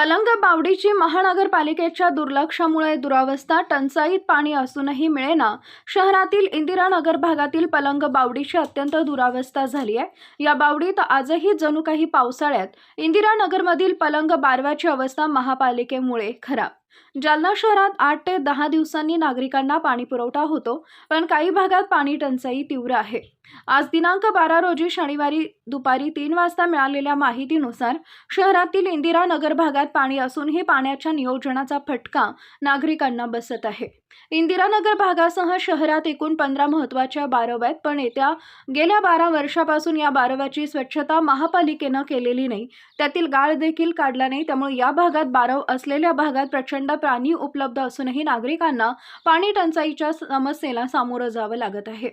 पलंग बावडीची महानगरपालिकेच्या दुर्लक्षामुळे दुरावस्था टंचाईत पाणी असूनही मिळेना. शहरातील इंदिरानगर भागातील पलंग बावडीची अत्यंत दुरावस्था झाली आहे. या बावडीत आजही जणू काही पावसाळ्यात इंदिरानगरमधील पलंग बारव्याची अवस्था महापालिकेमुळे खराब. जालना शहरात आठ ते दहा दिवसांनी नागरिकांना पाणी पुरवठा होतो पण काही भागात पाणी टंचाई तीव्र आहे. आज दिनांक बारा रोजी शनिवारी दुपारी तीन वाजता मिळालेल्या माहितीनुसार शहरातील इंदिरानगर भागात पाणी असूनही पाण्याच्या नियोजनाचा फटका नागरिकांना बसत आहे. इंदिरानगर भागासह शहरात एकूण पंधरा महत्त्वाच्या बारव आहेत पण येत्या गेल्या बारा वर्षापासून या बारवाची स्वच्छता महापालिकेनं केलेली नाही. त्यातील गाळ देखील काढला नाही त्यामुळे या भागात बारव असलेल्या भागात प्रचंड प्राणी उपलब्ध असूनही नागरिकांना पाणी टंचाईच्या समस्येला सामोरं जावं लागत आहे.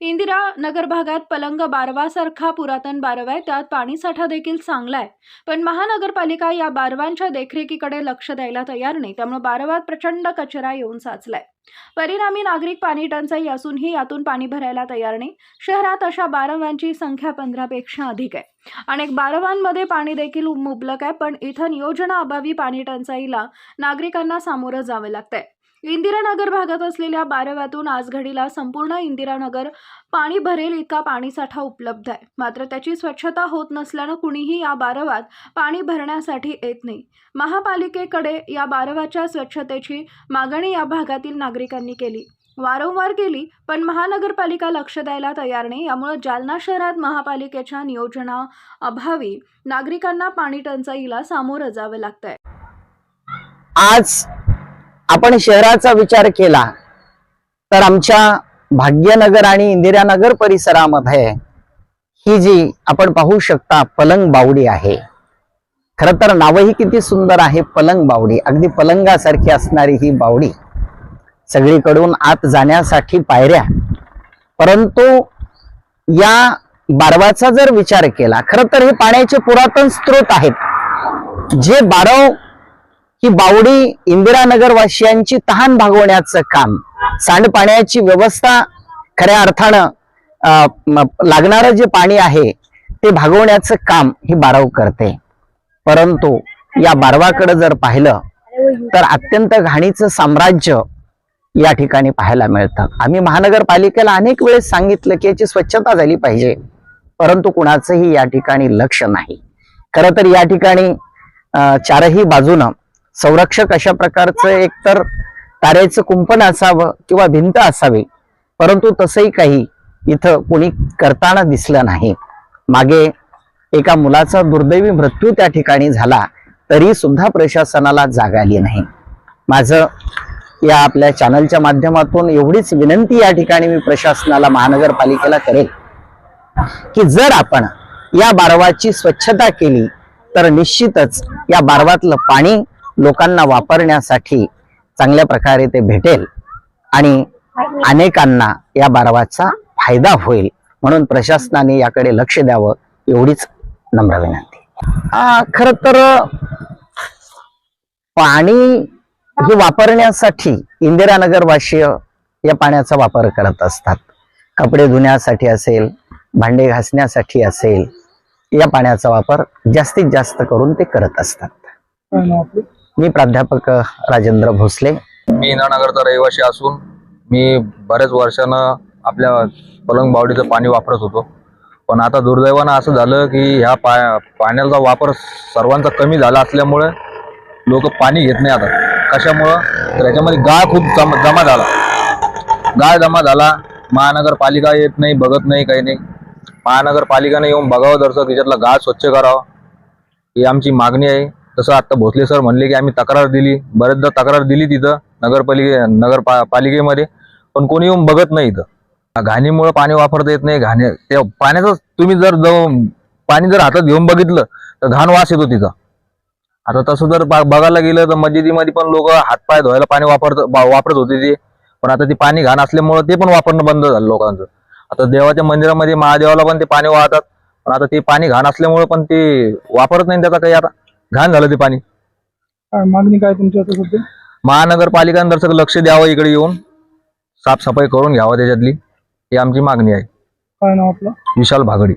इंदिरा नगर भागात पलंग बारवासारखा पुरातन बारवा आहे. त्यात पाणीसाठा देखील चांगला आहे. पण महानगरपालिका या बारवांच्या देखरेखीकडे लक्ष द्यायला तयार नाही. त्यामुळे बारवात प्रचंड कचरा येऊन साचलाय. परिणामी नागरिक पाणी टंचाई असूनही यातून पाणी भरायला तयार नाही. शहरात अशा बारवांची संख्या पंधरापेक्षा अधिक आहे. अनेक बारवांमध्ये पाणी देखील मुबलक आहे पण इथं नियोजनाअभावी पाणी टंचाईला नागरिकांना सामोरं जावं लागतंय. इंदिरानगर भागात असलेल्या बारव्यातून आज घडीला संपूर्ण इंदिरानगर पाणी भरेल इतका पाणीसाठा उपलब्ध आहे. मात्र त्याची स्वच्छता होत नसल्यानं कुणीही या बारवात पाणी भरण्यासाठी येत नाही. महापालिकेकडे या बारवाच्या स्वच्छतेची मागणी या भागातील नागरिकांनी केली. वारंवार केली पण महानगरपालिका लक्ष द्यायला तयार नाही. यामुळे जालना शहरात महापालिकेच्या नियोजनाअभावी नागरिकांना पाणी टंचाईला सामोरं जावं लागतंय. आज आपण शहराचा विचार केला तर आमच्या भाग्यनगर आणि इंदिरानगर परिसरामध्ये ही जी आपण पाहू शकता पलंग बावडी आहे. खर तर नावही किती सुंदर आहे पलंग बावडी. अगदी पलंगासारखी असणारी ही बावडी. सगळीकडून आत जाण्यासाठी पायऱ्या. परंतु या बारवाचा जर विचार केला खर तर हे पाण्याचे पुरातन स्रोत आहेत. जे बारव ही बावडी इंदिरानगर वासियांची तहान भागवण्याचं काम सांडपाण्याची व्यवस्था खऱ्या अर्थानं अं, लागणारं जे पाणी आहे ते भागवण्याचं काम ही बारव करते. परंतु या बारवाकडे जर पाहिलं तर अत्यंत घाणीचं साम्राज्य या ठिकाणी पाहायला मिळतं. आम्ही महानगरपालिकेला अनेक वेळेस सांगितलं की याची स्वच्छता झाली पाहिजे. परंतु कुणाचंही या ठिकाणी लक्ष नाही. खरं तर या ठिकाणी चारही बाजूनं संरक्षक अशा प्रकारचं एकतर तारेचं कुंपण असावं किंवा भिंत असावी. परंतु तसंही काही इथं कोणी करताना दिसलं नाही. मागे एका मुलाचा दुर्दैवी मृत्यू त्या ठिकाणी झाला तरी सुद्धा प्रशासनाला जाग आली नाही. माझं या आपल्या चॅनलच्या माध्यमातून एवढीच विनंती या ठिकाणी मी प्रशासनाला महानगरपालिकेला करेल की जर आपण या बारवाची स्वच्छता केली तर निश्चितच या बारवातलं पाणी लोकांना वापरण्यासाठी चांगल्या प्रकारे ते भेटेल आणि अनेकांना या बारवाचा फायदा होईल. म्हणून प्रशासनाने याकडे लक्ष द्यावं एवढीच नम्र विनंती. खर तर पाणी हे वापरण्यासाठी इंदिरानगर वाशीय या पाण्याचा वापर करत असतात. कपडे धुण्यासाठी असेल भांडे घासण्यासाठी असेल या पाण्याचा वापर जास्तीत जास्त करून ते करत असतात. मी प्राध्यापक राजेंद्र भोसले. मी इंद्रानगरचा रहिवासी असून मी बऱ्याच वर्षानं आपल्या पलंग बावडीचं पाणी वापरत होतो. पण आता दुर्दैवानं असं झालं की ह्या पा पाण्याचा वापर सर्वांचा कमी झाला असल्यामुळे लोक पाणी घेत नाही आता. कशामुळं? तर याच्यामध्ये गाळ खूप जमा जमा झाला. गाळ जमा झाला. महानगरपालिका येत नाही बघत नाही काही नाही. महानगरपालिकाने येऊन बघावं दर्शक याच्यातला गाळ स्वच्छ करावा. ही आमची मागणी आहे. तसं आता भोसले सर म्हणले की आम्ही तक्रार दिली. बरेचदा तक्रार दिली तिथं नगरपालिके नगर पा- पालिकेमध्ये पण कोणी येऊन बघत नाही इथं. घाणीमुळं पाणी वापरता येत नाही. घाणी त्या पाण्याचं तुम्ही जर जाऊन पाणी जर हातात घेऊन बघितलं तर घाण वास येतो तिथं. आता तसं जर बघायला गेलं तर मस्जिदीमध्ये पण लोक हातपाय धुवायला पाणी वापरत वापरत होते ते. पण आता ती पाणी घाण असल्यामुळे ते पण वापरणं बंद झालं लोकांचं. आता देवाच्या मंदिरामध्ये महादेवाला पण ते पाणी वाहतात. पण आता ते पाणी घाण असल्यामुळे पण ते वापरत नाही त्याचा काही आता. घाण झालं ते पाणी. मागणी काय तुमची आता सध्या? महानगरपालिकाने लक्ष द्यावं इकडे येऊन. साफसफाई करून घ्यावं त्याच्यातली. ही आमची मागणी आहे. काय नाव आपलं? विशाल भागडी.